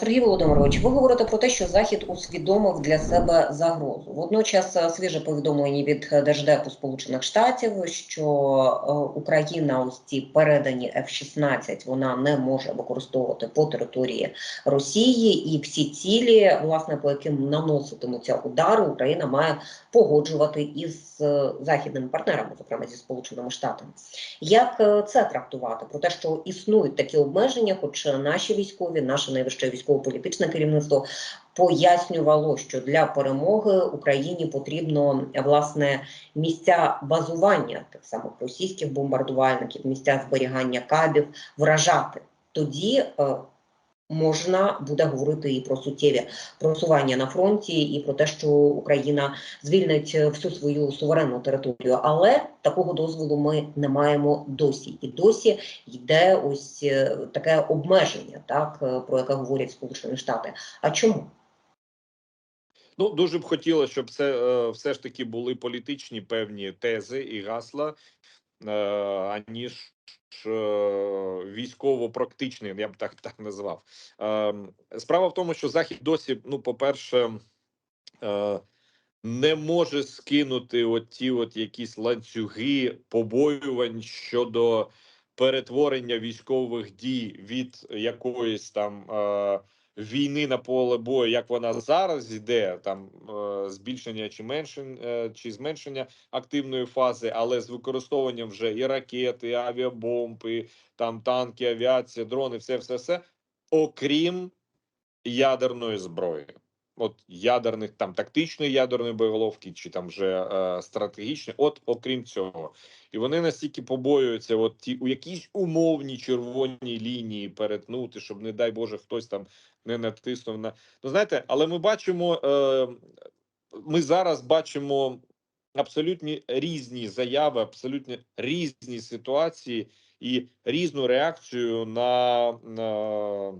Сергій Володимирович, ви говорите про те, що Захід усвідомив для себе загрозу. Водночас е, свіже повідомлення від Держдепу Сполучених Штатів, що е, Україна ось ці передані F-16 вона не може використовувати по території Росії, і всі цілі, власне, по яким наноситимуться удари, Україна має погоджувати із е, західними партнерами, зокрема зі Сполученими Штатами. Як це трактувати? Про те, що існують такі обмеження, хоч наші військові, наше найвище військово-політичне керівництво пояснювало, що для перемоги Україні потрібно власне місця базування тих самих російських бомбардувальників, місця зберігання кабів вражати. Тоді е, можна буде говорити і про суттєві просування на фронті, і про те, що Україна звільнить всю свою суверенну територію. Але такого дозволу ми не маємо досі. І досі йде ось е, таке обмеження, так е, про яке говорять Сполучені Штати. А чому? Ну дуже б хотілося, щоб це е, все ж таки були політичні певні тези і гасла, аніж військово-практичний, я б так так назвав. Е, справа в тому, що захід досі, ну, по-перше, е, не може скинути оті ті от якісь ланцюги побоювань щодо перетворення військових дій від якоїсь там. Війни на поле бою, як вона зараз йде, там е, збільшення чи меншення чи зменшення активної фази, але з використовуванням вже і ракети, і авіабомб, і там танки, авіація, дрони, все, все, все, окрім ядерної зброї. От ядерних там тактичної ядерної боєголовки, чи там вже е, стратегічної, от окрім цього, і вони настільки побоюються, от ті у якійсь умовній червоній лінії перетнути, щоб не дай Боже хтось там не натиснув на ну знаєте, але ми бачимо, е, ми зараз бачимо абсолютні різні заяви, абсолютно різні ситуації і різну реакцію на, на,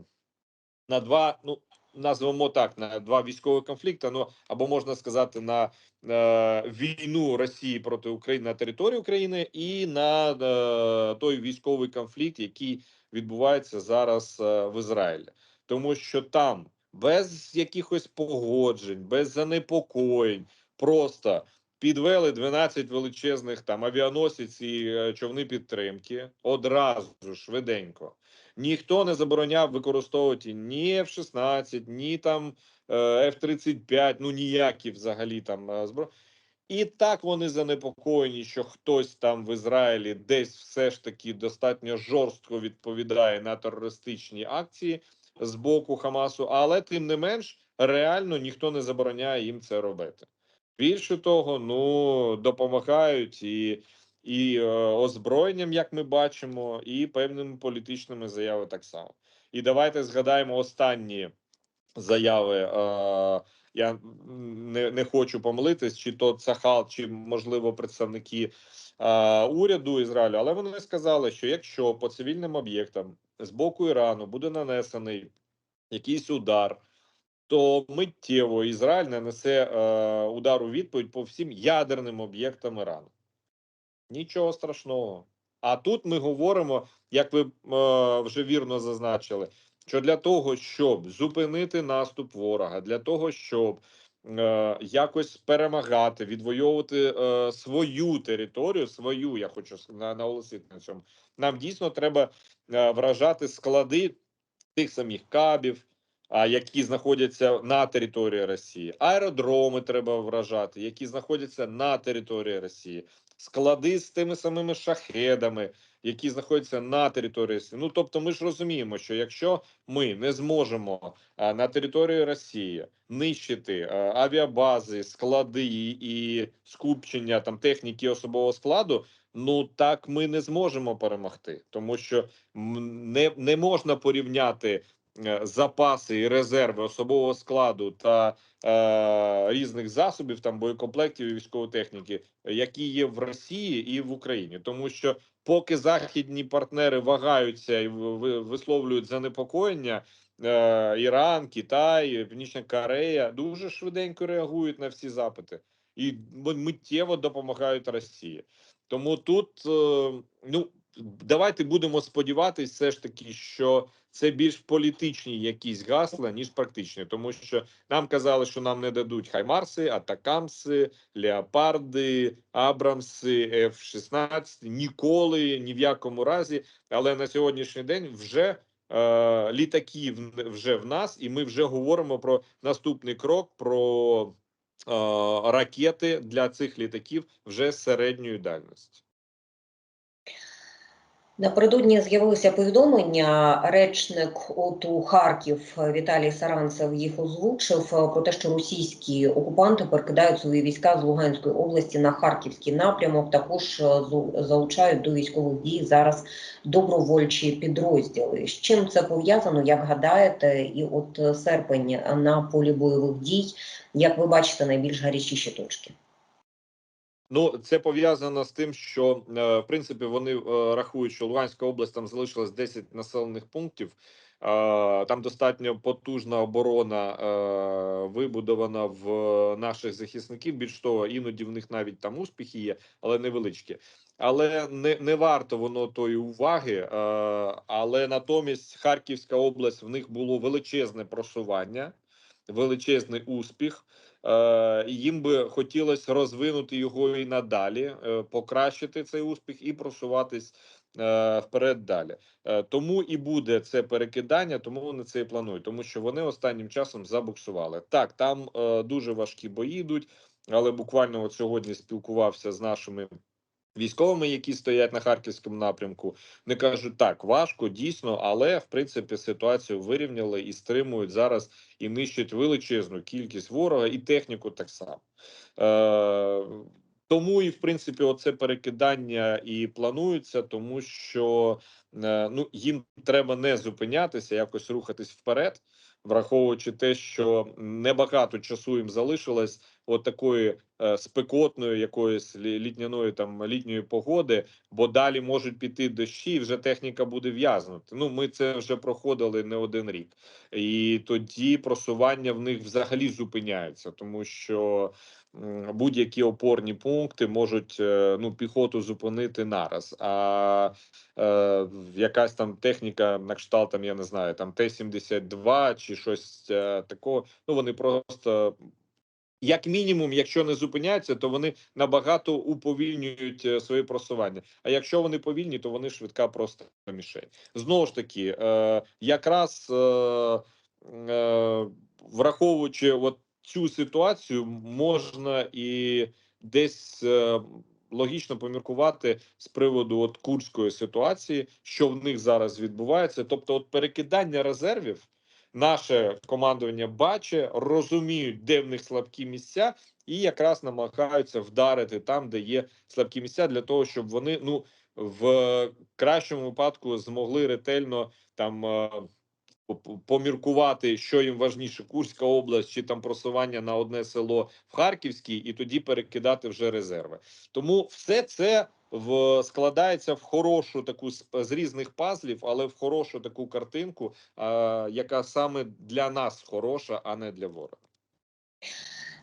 на два, ну назвемо так, на два військові конфлікти. Ну або можна сказати на е, війну Росії проти України на території України і на е, той військовий конфлікт, який відбувається зараз е, в Ізраїлі тому що там без якихось погоджень, без занепокоєнь, просто підвели 12 величезних там авіаносець і е, човни підтримки одразу швиденько. Ніхто не забороняв використовувати ні F-16, ні там е, F-35, ну ніякі взагалі там е, зброї. І так вони занепокоєні, що хтось там в Ізраїлі десь все ж таки достатньо жорстко відповідає на терористичні акції з боку Хамасу, але тим не менш реально ніхто не забороняє їм це робити. Більше того, ну допомагають і і е, озброєнням, як ми бачимо, і певними політичними заявами так само. І давайте згадаємо останні заяви. Е, я не не хочу помилитись, чи то Цахал, чи можливо представники е, уряду Ізраїлю, але вони сказали, що якщо по цивільним об'єктам з боку Ірану буде нанесений якийсь удар, то миттєво Ізраїль нанесе е, удар у відповідь по всім ядерним об'єктам Ірану. Нічого страшного. А тут ми говоримо, як ви е, вже вірно зазначили, що для того, щоб зупинити наступ ворога, для того, щоб е, якось перемагати, відвоювати е, свою територію, свою, я хочу наголосити на цьому, нам дійсно треба е, вражати склади тих самих кабів, які знаходяться на території Росії, аеродроми треба вражати, які знаходяться на території Росії, склади з тими самими шахедами, які знаходяться на території Росії. Ну тобто, ми ж розуміємо, що якщо ми не зможемо на території Росії нищити авіабази, склади і, скупчення там техніки особового складу. Ну так ми не зможемо перемогти, тому що не не можна порівняти запаси і резерви особового складу та е, різних засобів, там боєкомплектів і військової техніки, які є в Росії і в Україні, тому що поки західні партнери вагаються і висловлюють занепокоєння. Е, Іран, Китай, Північна Корея дуже швиденько реагують на всі запити і миттєво допомагають Росії. Тому тут е, ну давайте будемо сподіватися, все ж таки, що це більш політичні якісь гасла, ніж практичні, тому що нам казали, що нам не дадуть хаймарси, атакамси, леопарди, абрамси, F-16, ніколи, ні в якому разі. Але на сьогоднішній день вже е, літаки вже в нас, і ми вже говоримо про наступний крок про е, ракети для цих літаків вже середньої дальності. Напередодні з'явилися повідомлення. Речник ОТУ Харків Віталій Саранцев їх озвучив про те, що російські окупанти перекидають свої війська з Луганської області на харківський напрямок. Також е, залучають до військових дій зараз добровольчі підрозділи. З чим це пов'язано? Як гадаєте, і от е, серпень на полі бойових дій, як ви бачите, найбільш гарячіші точки? Ну, це пов'язано з тим, що е, в принципі вони е, рахують, що Луганська область там залишилось 10 населених пунктів. Там достатньо потужна оборона е, вибудована в наших захисників. Більш того, іноді в них навіть там успіхи є, але невеличкі. Але не, не варто воно тої уваги. Але натомість Харківська область в них було величезне просування, величезний успіх. Е, їм би хотілося розвинути його і надалі, е, покращити цей успіх і просуватись е, вперед далі. Тому і буде це перекидання, тому вони це і планують, тому що вони останнім часом забуксували. Так, там дуже важкі бої йдуть, але буквально от сьогодні спілкувався з нашими. Військовими, які стоять на харківському напрямку, не кажуть так, важко дійсно, але в принципі ситуацію вирівняли і стримують зараз і нищать величезну кількість ворога і техніку так само. Е, тому і в принципі, оце перекидання і планується, тому що ну їм треба не зупинятися, якось рухатись вперед, враховуючи те, що небагато часу їм залишилось от такої е, спекотної якоїсь літняної там літньої погоди, бо далі можуть піти дощі, і вже техніка буде в'язнути. Ну ми це вже проходили не один рік, і тоді просування в них взагалі зупиняється, тому що будь-які опорні пункти можуть е, ну піхоту зупинити нараз. А е, якась там техніка на кшталт, там, я не знаю, там Т-72 чи щось е, такого. Ну вони просто як мінімум, якщо не зупиняються, то вони набагато уповільнюють е, своє просування. А якщо вони повільні, то вони швидка просто мішень. Знову ж таки, е, якраз е, е, враховуючи от цю ситуацію, можна і десь. Е, Логічно поміркувати з приводу от курської ситуації, що в них зараз відбувається. Тобто, от перекидання резервів, наше командування бачить, розуміють, де в них слабкі місця, і якраз намагаються вдарити там, де є слабкі місця, для того, щоб вони ну в кращому випадку змогли ретельно там. По- по- Поміркувати, що їм важніше, Курська область чи там просування на одне село в Харківській, і тоді перекидати вже резерви. Тому все це в складається в хорошу таку з, різних пазлів, але в хорошу таку картинку, а, яка саме для нас хороша, а не для ворога.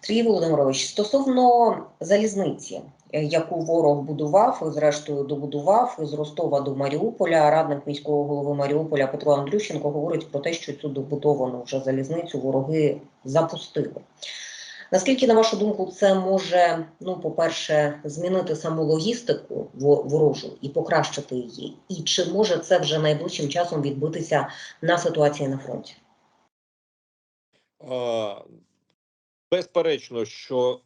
Сергій Володимирович, стосовно залізниці, яку ворог будував, зрештою добудував з Ростова до Маріуполя, радник міського голови Маріуполя Петро Андрющенко говорить про те, що цю добудовану вже залізницю вороги запустили. Наскільки, на вашу думку, це може, ну, по-перше, змінити саму логістику ворожу і покращити її? І чи може це вже найближчим часом відбитися на ситуації на фронті? Е, Безперечно, що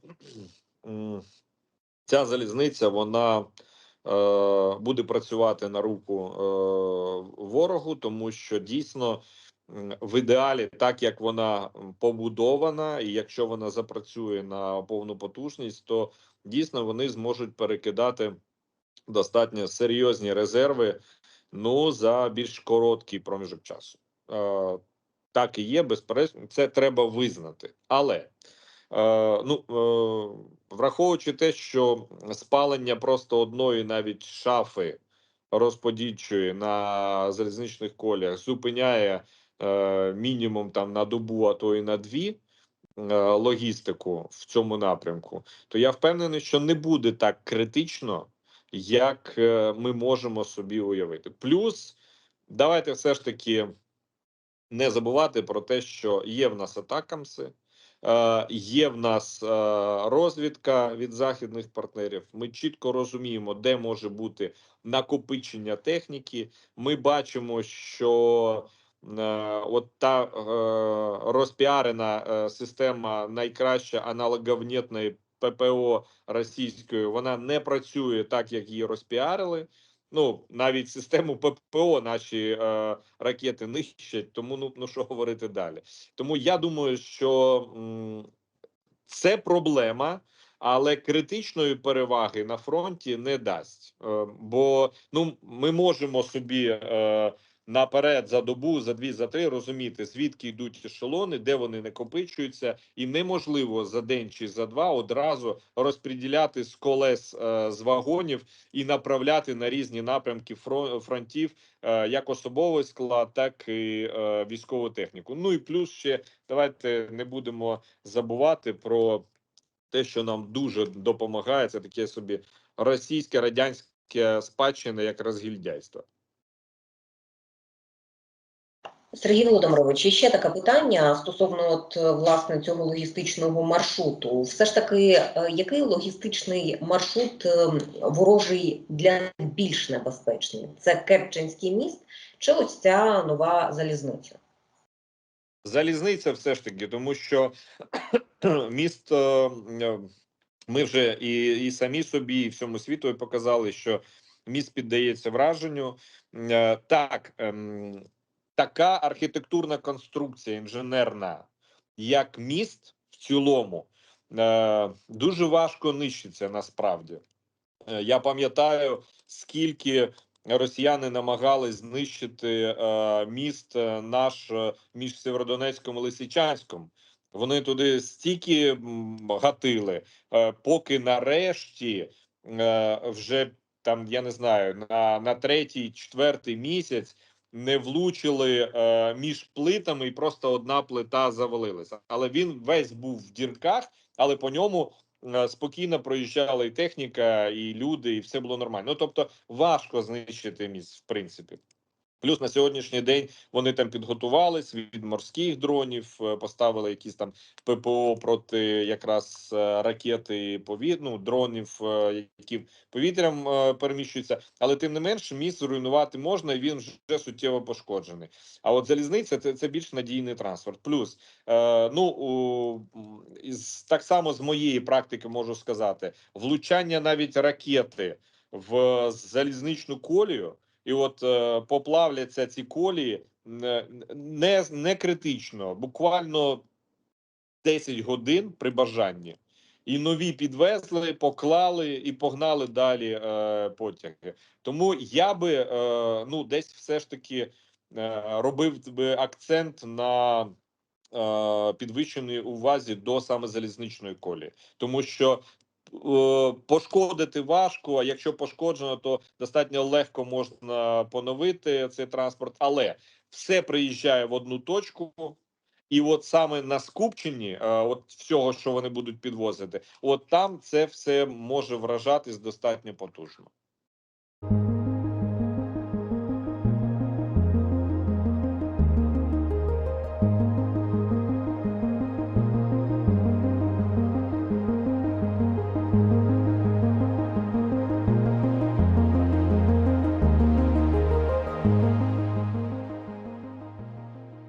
ця залізниця вона е, буде працювати на руку е, ворогу, тому що дійсно в ідеалі, так як вона побудована, і якщо вона запрацює на повну потужність, то дійсно вони зможуть перекидати достатньо серйозні резерви ну за більш короткий проміжок часу. Е, так і є, безперечно, це треба визнати. Але е, ну, е, враховуючи те, що спалення просто одної навіть шафи розподільчої на залізничних коліях зупиняє е, мінімум там на добу, а то і на дві. е, Логістику в цьому напрямку, то я впевнений, що не буде так критично, як е, ми можемо собі уявити. Плюс, давайте все ж таки не забувати про те, що є в нас атакамси, є в нас е, розвідка від західних партнерів. Ми чітко розуміємо, де може бути накопичення техніки. Ми бачимо, що е, от та е, розпіарена е, система найкраща аналоговнітної ППО російської, вона не працює так, як її розпіарили. Ну навіть систему ППО наші е, ракети нищать. Тому ну, ну що говорити далі. Тому я думаю, що м, це проблема, але критичної переваги на фронті не дасть. Е, бо ну ми можемо собі е, наперед за добу, за дві, за три розуміти, звідки йдуть ешелони, де вони накопичуються, і неможливо за день чи за два одразу розподіляти з колес е, з вагонів і направляти на різні напрямки фро- фронтів е, як особовий склад, так і е, військову техніку. Ну і плюс ще давайте не будемо забувати про те, що нам дуже допомагає, це таке собі російське радянське спадщина як розгільдяйство. Сергій Володимирович, ще таке питання стосовно от власне цього логістичного маршруту. Все ж таки, е, який логістичний маршрут е, ворожий для більш небезпечний? Це Керченський міст чи ось ця нова залізниця? Залізниця, все ж таки, тому що місто е, ми вже і, і самі собі, і всьому світу показали, що міст піддається враженню. Так, ем, така архітектурна конструкція інженерна, як міст в цілому, е, дуже важко нищиться насправді. Е, Я пам'ятаю, скільки росіяни намагались знищити е, міст наш між Сєвєродонецьком і Лисичанськом. Вони туди стільки гатили, поки нарешті вже там, я не знаю, на, на третій, четвертий місяць не влучили е, між плитами, і просто одна плита завалилася. Але він весь був в дірках, але по ньому е, спокійно проїжджала і техніка, і люди, і все було нормально. Ну тобто важко знищити міст, в принципі. Плюс на сьогоднішній день вони там підготувались від морських дронів, е, поставили якісь там ППО проти якраз е, ракети повітря, ну, дронів, е, які повітрям переміщуються. Але тим не менш, міст зруйнувати можна, і він вже суттєво пошкоджений. А от залізниця це, це більш надійний транспорт. Плюс, е, ну із, так само з моєї практики можу сказати, влучання навіть ракети в залізничну колію. І от е, поплавляться ці колії не, не, не критично, буквально 10 годин при бажанні. І нові підвезли, поклали і погнали далі е, потяги. Тому я би е, ну десь все ж таки е, робив би акцент на е, підвищеній увазі до саме залізничної колії, тому що е, пошкодити важко. А якщо пошкоджено, то достатньо легко можна поновити цей транспорт, але все приїжджає в одну точку. І от саме на скупченні, е, от всього, що вони будуть підвозити, от там це все може вражатись достатньо потужно.